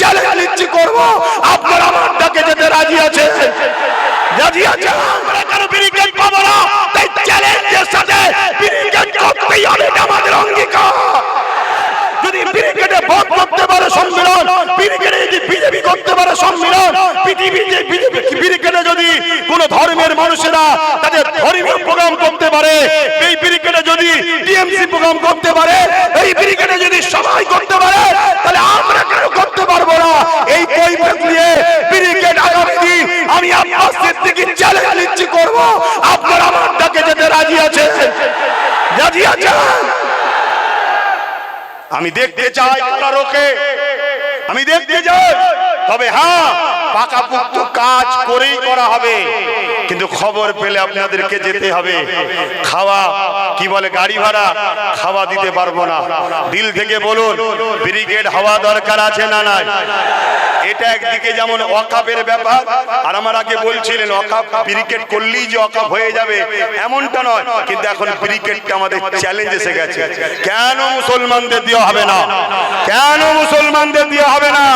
Challenge নিচ্ছি করব। আপনারা আমার ডাকে যেতে রাজি আছেন রাজি আছেন আমরা কেন ব্রিগেড পাবো না। তাই চ্যালেঞ্জের সাথে ব্রিগেড করতেই হবে আমাদের অঙ্গীকার। যদি ব্রিগেডে ভোট করতে পারে সম্মেলন ব্রিগেডে যদি বিজেপি করতে পারে সম্মেলন পৃথিবী যে বিজেপি ব্রিগেডে যদি কোন ধর্মের মানুষেরা তাদের ধর্মীয় প্রোগ্রাম করতে পারে, এই ব্রিগেডে যদি টিএমসি প্রোগ্রাম করতে পারে, এই ব্রিগেডে যদি সবাই করতে পারে, তাহলে আমরা কেন করতে পারব না এই কৈফিয়ত নিয়ে ব্রিগেড আগামী দিন আমি আপনার সিদ্দিকি চ্যালেঞ্জ নিচ্ছি করব আপনারা আমার ডাকে যেতে রাজি আছেন রাজি আছেন আমি দেখতে চাই কারোকে আমি দেখতে চাই। তবে হ্যাঁ পাকাপুক্ত কাজ করেই করা হবে। কিন্তু খবর পেলে আপনাদেরকে যেতে হবে। খাওয়া, কি বলে, গাড়ি ভাড়া, খাওয়া দিতে পারব না। দিল থেকে বলুন, ব্রিগেড হওয়া দরকার আছে না নাই? এটা একদিকে যেমন অকাপের ব্যাপার, আর আমার আগে বলছিলেন অকাপ ব্রিকেট করলেই যে অকাপ হয়ে যাবে, এমনটা নয়। কিন্তু এখন ব্রিকেটটা আমাদের চ্যালেঞ্জ এসে গেছে। কেন মুসলমানদের দেওয়া হবে না? কেন মুসলমানদের দেওয়া হবে না?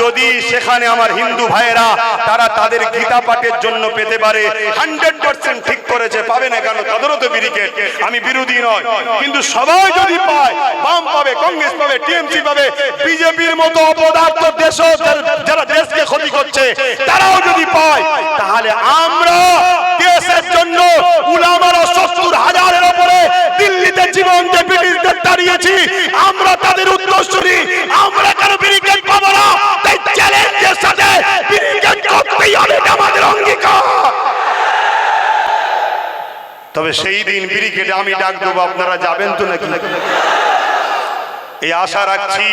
যদি সেখানে আমার হিন্দু ভাইয়েরা, তারা তাদের গীতা পাঠের জন্য পেতে পারে হান্ড্রেড পার্সেন্ট ঠিক করেছে পাবে না কেন তাদেরও তো ব্রিকেট আমি বিরোধী নয়, কিন্তু সবাই যদি পায়, বাম পাবে, কংগ্রেস পাবে, টিএমসি পাবে, বিজেপির মতো অপদার্থ দেশ যারা দেশকে ক্ষতি করছে, তারাও যদি পায়, তাহলে আমরা দেশের জন্য উলামারা সত্তর হাজারের ওপরে দিল্লিতে জীবন যে ব্রিটিশদের তাড়িয়েছি, আমরা তাদের উত্তরসূরি আমরা কেন ব্রিগেড পাবো না? তাই চ্যালেঞ্জের সাথে ব্রিগেড করতেই হবে আমাদের অঙ্গীকার। তবে সেই দিন ব্রিগেডে আমি ডাক দেবো, আপনারা যাবেন তো নাকি? এই আশা রাখছি,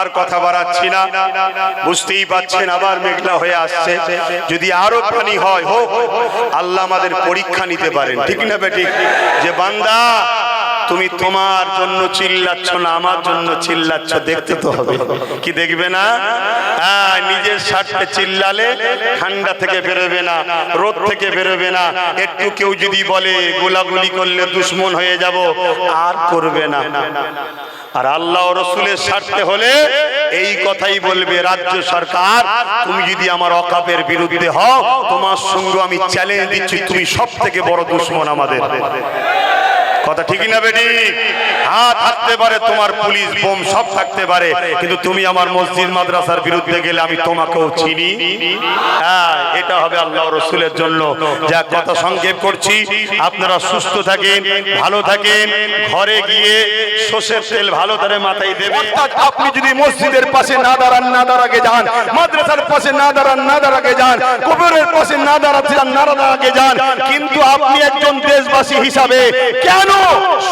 আর কথা বাড়াচ্ছি না। বুঝতেই পাচ্ছেন আবার মেঘলা হয়ে আসছে। যদি আরও পানি হয়, হোক, আল্লাহ আমাদের পরীক্ষা নিতে পারেন। ঠিক না বেটি যে বান্দা তুমি তোমার জন্য চিল্লাচ্ছ না, আমার জন্য চিল্লাচ্ছ, দেখতে তো হবে। কি দেখবে না? হ্যাঁ নিজের স্বার্থে চিল্লালে ঠান্ডা থেকে বেরোবে না, রোদ থেকে বেরোবে না। একটু কেউ যদি বলে, গোলাগুলি করলে দুশ্মন হয়ে যাব, আর করবে না। আর আল্লাহ রসুলের স্বার্থে হলে এই কথাই বলবে, রাজ্য সরকার, তুমি যদি আমার অকাপের বিরুদ্ধে হও, তোমার সঙ্গে আমি চ্যালেঞ্জ দিচ্ছি, তুমি সব থেকে বড় দুশ্মন আমাদের। কথা ঠিকই না বেটি? হ্যাঁ থাকতে পারে তোমার পুলিশ, বোম সব থাকতে পারে, কিন্তু তুমি আমার মসজিদ মাদ্রাসার বিরুদ্ধে গেলে আমি তোমাকেও চিনি। হ্যাঁ এটা হবে আল্লাহ রসুলের জন্য। যা কথা সংক্ষেপ করছি, আপনারা সুস্থ থাকেন, ভালো থাকেন, ঘরে গিয়ে সর্ষের তেল ভালো করে মাথায় দেবে আপনি যদি মসজিদের পাশে না দাঁড়ান, না দাঁড়াকে যান, মাদ্রাসার পাশে না দাঁড়ান, না দাঁড়াকে যান, কবরের পাশে না দাঁড়াতে যান না দাঁড়াকে যান, কিন্তু আপনি একজন দেশবাসী হিসাবে কেন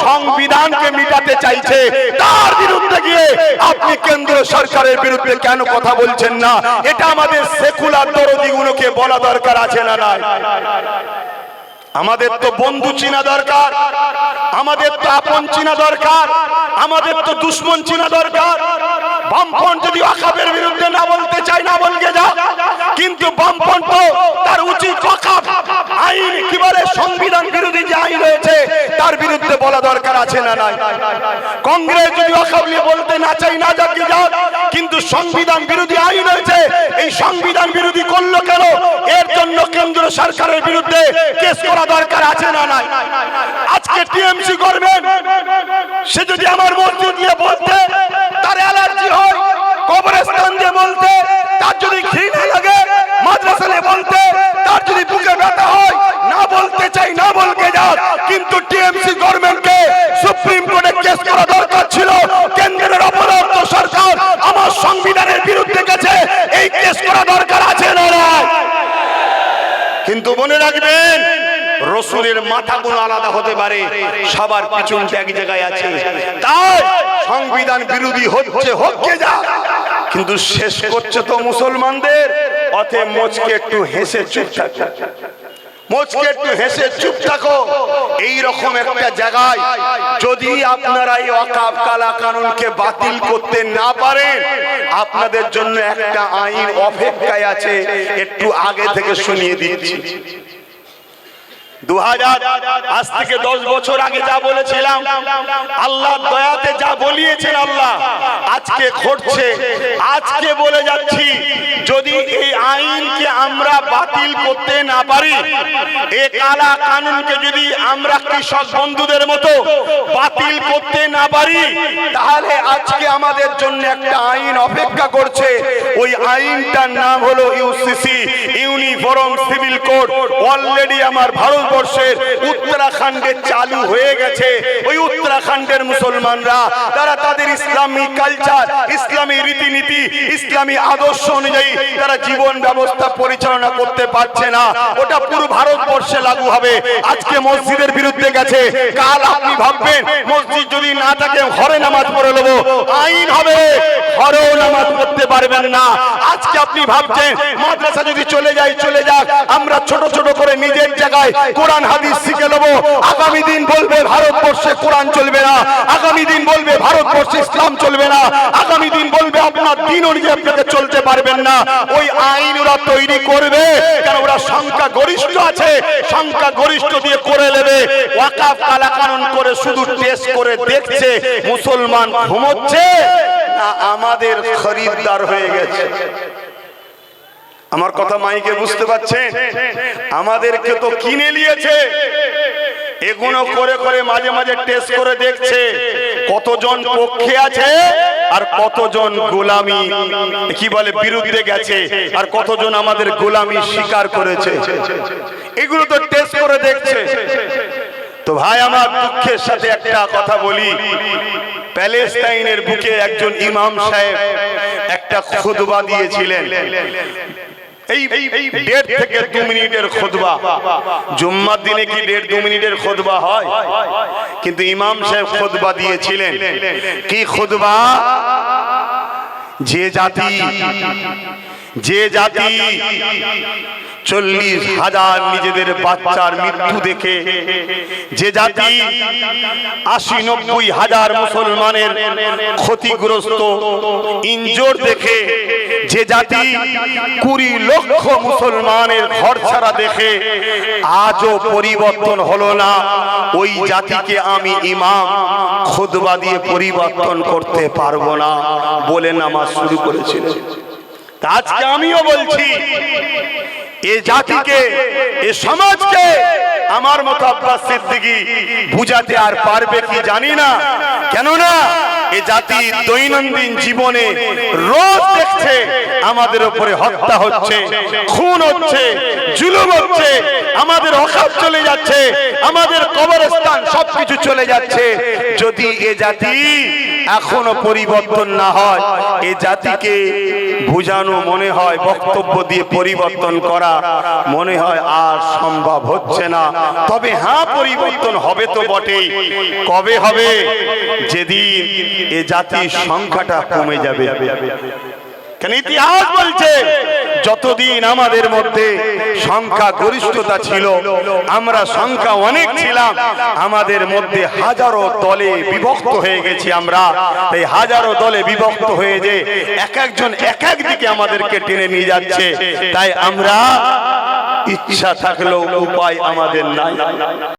সংবিধানকে মিটাতে চাইছে। তার বিরুদ্ধে গিয়ে আপনি কেন্দ্র সরকারের বিরুদ্ধে কেন কথা বলছেন না? এটা আমাদের সেকুলার দরদিগুলোকে বলা দরকার আছে না আমাদের তো বন্ধু চিনা দরকার, আমাদের তো আপন চিনা দরকার, আমাদের তো দুশ্মন চিনা দরকার বামফ্রন্ট যদি অকাপের বিরুদ্ধে না বলতে চায় না বলকে যা কিন্তু বামফ্রন্ট তো তার উচিত অকাপ আইন কি বলে সংবিধান বিরোধী যে আইন রয়েছে তার বিরুদ্ধে বলা দরকার আছে না নাই? কংগ্রেস যদি অকাপ বলতে না চাই না যাকে যাক, কিন্তু সংবিধান বিরোধী আইন হয়েছে এই সংবিধান বিরোধী করল কেন? এর জন্য কেন্দ্র সরকারের বিরুদ্ধে কেস করা দরকার আছে না নাই? আজকে টিএমসি করবেন সে যদি আমার মসজিদ দিয়ে বলতে তার অ্যালার্জি হয় কবরস্থান দিয়ে বলতে তার যদি ঘৃণা লাগে মাদ্রাসা নিয়ে বলতে তার যদি বুকে ব্যথা হয় না বলতে চাই না বলতে যাক কিন্তু টিএমসি গভর্নমেন্টকে সুপ্রিম কোর্টে কেস করা দরকার ছিল কেন্দ্রের অপরাধ সরকার আমার সংবিধানের বিরুদ্ধে গেছে এই কেস করা দরকার আছে না নাই? কিন্তু মনে রাখবেন। রসুলের মাথা মাথাগুলো আলাদা হতে পারে। সবার পিছনটা এক জায়গায় আছে। তাই সংবিধান বিরোধী হচ্ছে হচ্ছে যা। কিন্তু শেষ করছে তো মুসলমানদের। অথে মোচকে একটু হেসে চুপ থাকো। মোচকে একটু হেসে চুপ থাকো। এই রকম একটা জায়গায় যদি আপনারা এই অকাপ কালা কানুনকে বাতিল করতে না পারেন, আপনাদের জন্য একটা আইন অপেক্ষায় আছে, একটু আগে থেকে শুনিয়ে দিচ্ছি। দু হাজার আজ থেকে দশ বছর আগে যা বলেছিলাম, আল্লাহ দয়াতে যা বলিয়েছেন আল্লাহ, আজকে ঘটছে। আজকে বলে যাচ্ছি, যদি এই আইনকে আমরা বাতিল করতে না পারি, এ কালা কানুনকে যদি আমরা কৃষক বন্ধুদের মতো বাতিল করতে না পারি, তাহলে আজকে আমাদের জন্য একটা আইন অপেক্ষা করছে। ওই আইনটার নাম হলো UCC, uniform civil code. Already আমার ভারতবর্ষের উত্তরাখণ্ডে চালু হয়ে গেছে। ওই উত্তরাখণ্ডের মুসলমানরা, তারা তাদের ইসলামী কালচার, ইসলামী রীতিনীতি, ইসলামী আদর্শ অনুযায়ী তারা জীবন ব্যবস্থা পরিচালনা করতে পারছে না। ওটা পুরো ভারতবর্ষে লাগু হবে। আজকে মসজিদের বিরুদ্ধে গেছে। কাল আপনি ভাববেন, মসজিদ যদি না থাকে, ঘরে নামাজ পড়ে নেব। আইন হবে, ঘরেও নামাজ পড়তে পারবেন না। আজকে আপনি ভাবছেন, মাদ্রাসা যদি চলে যায়, চলে যাক। আমরা ছোট ছোট করে নিজের জায়গায় কোরআন হাদিস শিখে নেব। আগামী দিন বলবে ভারতবর্ষে কোরআন চলবে না। আগামী দিন বলবে ভারতবর্ষে ইসলাম চলবে না। আগামী দিন বলবে আপনার দিন অনুযায়ী আপনাকে চলতে পারবেন না। ওই আইন ওরা তৈরি করবে। কেন ওরা সংখ্যা গরিষ্ঠ আছে। সংখ্যা গরিষ্ঠ দিয়ে করে নেবে। ওয়াকাফ কালা কানুন করে শুধু টেস্ট করে দেখছে, মুসলমান ঘুমোচ্ছে, না আমাদের খরিদ্দার হয়ে গেছে। আমার কথা মাইকে বুঝতে পারছেন? আমাদেরকে তো কিনে নিয়েছে। এগুলো করে করে মাঝে মাঝে টেস্ট করে দেখছে। কতজন পক্ষে আছে আর কতজন গোলামি। কি বলে, বিরুদ্ধে গেছে আর কতজন আমাদের গোলামি স্বীকার করেছে। এগুলো তো টেস্ট করে দেখছে। তো ভাই, আমার দুঃখের সাথে একটা কথা বলি। প্যালেস্টাইনের বুকে একজন ইমাম সাহেব একটা খুদবা দিয়েছিলেন। এই দু মিনিটের খোদবা জুম্মার দিনে কি দেড় দু মিনিটের খোদবা হয়? কিন্তু ইমাম সাহেব খোদবা দিয়েছিলেন। কি খোদবা যে জাতি যে জাতি চল্লিশ হাজার নিজেদের বাচ্চার মৃত্যু দেখে যে জাতি আশি নব্বই হাজার মুসলমানের ক্ষতিগ্রস্ত ইঞ্জোর দেখে যে জাতি কুড়ি লক্ষ মুসলমানের ঘর ছাড়া দেখে আজও পরিবর্তন হলো না। ওই জাতিকে আমি ইমাম খুদবা দিয়ে পরিবর্তন করতে পারব না বলে নামাজ শুরু করেছিল। আজকে আমিও বলছি এ জাতিকে, এ সমাজকে আমার মতো আব্বাস সিদ্দিকী বুঝাতে আর পারবে কি জানি না। কেননা এ জাতি দৈনন্দিন জীবনে রোজ দেখছে আমাদের উপরে হত্যা হচ্ছে, খুন হচ্ছে, জুলুম হচ্ছে, আমাদের অকাপ চলে যাচ্ছে, আমাদের কবরস্থান সবকিছু চলে যাচ্ছে। যদি এ জাতি এখনও পরিবর্তন না হয়। এ জাতিকে বুঝানো মনে হয়, বক্তব্য দিয়ে পরিবর্তন করা মনে হয় আর সম্ভব হচ্ছে না। তবে হ্যাঁ পরিবর্তন হবে তো বটেই। কবে হবে? যেদিন এ জাতির সংখ্যাটা কমে যাবে। কেন ইতিহাস বলছে যতদিন আমাদের মধ্যে সংখ্যা গরিষ্ঠতা ছিল, আমরা সংখ্যা অনেক ছিলাম, আমাদের মধ্যে হাজারো দলে বিভক্ত হয়ে গেছি আমরা। এই হাজারো দলে বিভক্ত হয়ে যে এক একজন এক এক দিকে আমাদেরকে টেনে নিয়ে যাচ্ছে, তাই আমরা ইচ্ছা থাকলেও উপায় আমাদের নাই।